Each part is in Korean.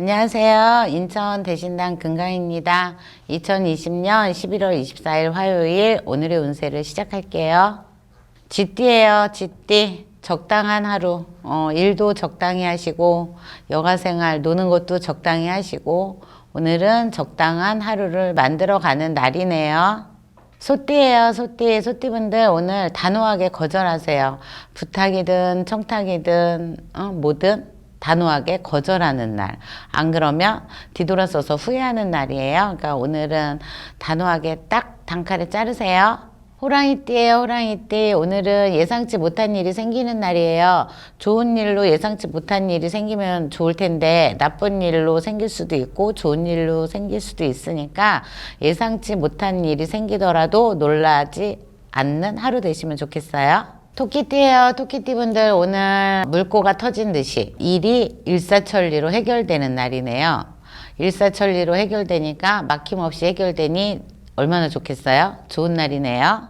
안녕하세요. 인천 대신당 금강입니다. 2020년 11월 24일 화요일 오늘의 운세를 시작할게요. 쥐띠예요. 쥐띠. 적당한 하루. 어, 일도 적당히 하시고 여가 생활 노는 것도 적당히 하시고 오늘은 적당한 하루를 만들어 가는 날이네요. 소띠예요, 소띠. 소띠분들 오늘 단호하게 거절하세요. 부탁이든 청탁이든 어, 뭐든 단호하게 거절하는 날. 안 그러면 뒤돌아서서 후회하는 날이에요. 그러니까 오늘은 단호하게 딱 단칼에 자르세요. 호랑이띠예요, 호랑이띠. 오늘은 예상치 못한 일이 생기는 날이에요. 좋은 일로 예상치 못한 일이 생기면 좋을 텐데 나쁜 일로 생길 수도 있고 좋은 일로 생길 수도 있으니까 예상치 못한 일이 생기더라도 놀라지 않는 하루 되시면 좋겠어요. 토끼띠예요. 토끼띠 분들 오늘 물고가 터진 듯이 일이 일사천리로 해결되는 날이네요. 일사천리로 해결되니까 막힘없이 해결되니 얼마나 좋겠어요? 좋은 날이네요.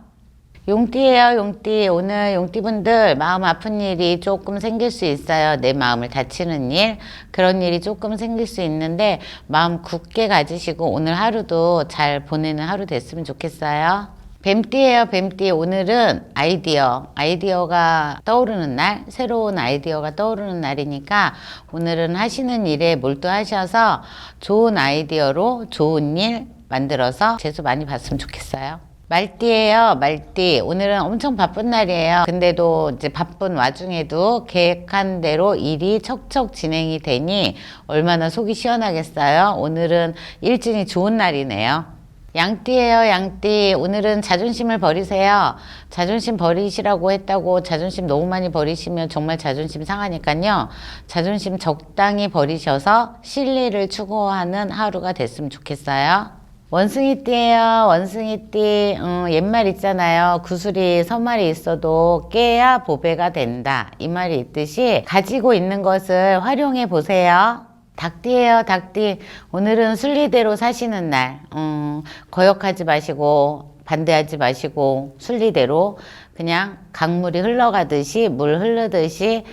용띠예요, 용띠. 오늘 용띠분들 마음 아픈 일이 조금 생길 수 있어요. 내 마음을 다치는 일. 그런 일이 조금 생길 수 있는데 마음 굳게 가지시고 오늘 하루도 잘 보내는 하루 됐으면 좋겠어요. 뱀띠예요, 뱀띠. 오늘은 아이디어, 아이디어가 떠오르는 날, 새로운 아이디어가 떠오르는 날이니까 오늘은 하시는 일에 몰두하셔서 좋은 아이디어로 좋은 일 만들어서 재수 많이 봤으면 좋겠어요. 말띠예요, 말띠. 오늘은 엄청 바쁜 날이에요. 근데도 이제 바쁜 와중에도 계획한 대로 일이 척척 진행이 되니 얼마나 속이 시원하겠어요. 오늘은 일진이 좋은 날이네요. 양띠예요, 양띠. 오늘은 자존심을 버리세요. 자존심 버리시라고 했다고 자존심 너무 많이 버리시면 정말 자존심 상하니까요. 자존심 적당히 버리셔서 실리를 추구하는 하루가 됐으면 좋겠어요. 원숭이띠예요. 원숭이띠. 음, 옛말 있잖아요. 구슬이 서말이 있어도 깨야 보배가 된다. 이 말이 있듯이 가지고 있는 것을 활용해 보세요. 닭띠예요, 닭띠. 오늘은 순리대로 사시는 날. 음, 거역하지 마시고 반대하지 마시고 순리대로 그냥 강물이 흘러가듯이 물 흐르듯이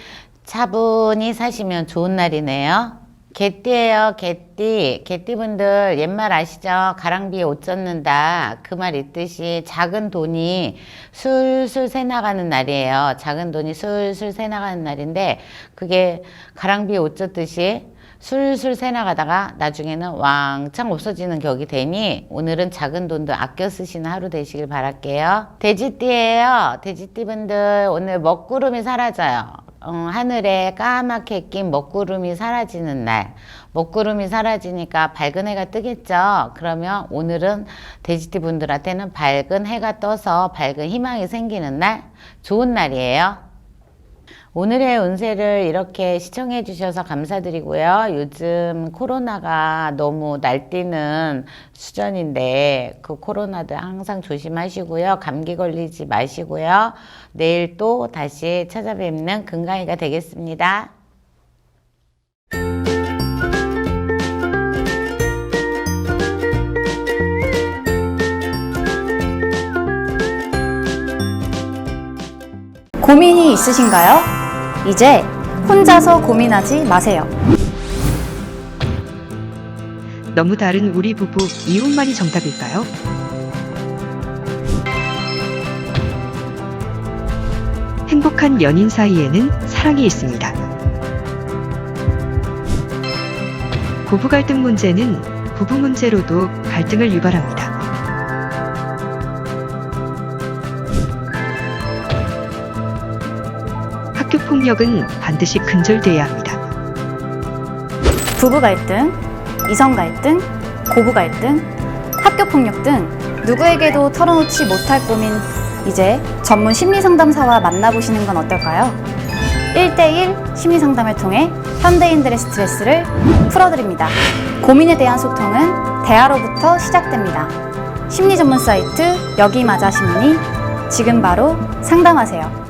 차분히 사시면 좋은 날이네요. 개띠예요, 개띠. 개띠분들 옛말 아시죠? 가랑비에 옷 젖는다. 그 말 있듯이 작은 돈이 술술 새 나가는 날이에요. 작은 돈이 술술 새 나가는 날인데 그게 가랑비에 옷 젖듯이 술술 새 나가다가 나중에는 왕창 없어지는 격이 되니 오늘은 작은 돈도 아껴 쓰시는 하루 되시길 바랄게요. 돼지띠예요. 돼지띠분들 오늘 먹구름이 사라져요. 어, 하늘에 까맣게 낀 먹구름이 사라지는 날. 먹구름이 사라지니까 밝은 해가 뜨겠죠. 그러면 오늘은 돼지띠 분들한테는 밝은 해가 떠서 밝은 희망이 생기는 날. 좋은 날이에요. 오늘의 운세를 이렇게 시청해 주셔서 감사드리고요. 요즘 코로나가 너무 날뛰는 수준인데 그 코로나도 항상 조심하시고요. 감기 걸리지 마시고요. 내일 또 다시 찾아뵙는 금강이가 되겠습니다. 고민이 있으신가요? 이제 혼자서 고민하지 마세요. 너무 다른 우리 부부 이혼만이 정답일까요? 행복한 연인 사이에는 사랑이 있습니다. 부부 갈등 문제는 부부 문제로도 갈등을 유발합니다. 폭력은 반드시 근절돼야 합니다. 부부 갈등, 이성 갈등, 고부 갈등, 학교 폭력 등 누구에게도 털어놓지 못할 고민 이제 전문 심리 상담사와 만나보시는 건 어떨까요? 1대1 심리 상담을 통해 현대인들의 스트레스를 풀어드립니다. 고민에 대한 소통은 대화로부터 시작됩니다. 심리 전문 사이트 여기 맞아 심리 지금 바로 상담하세요.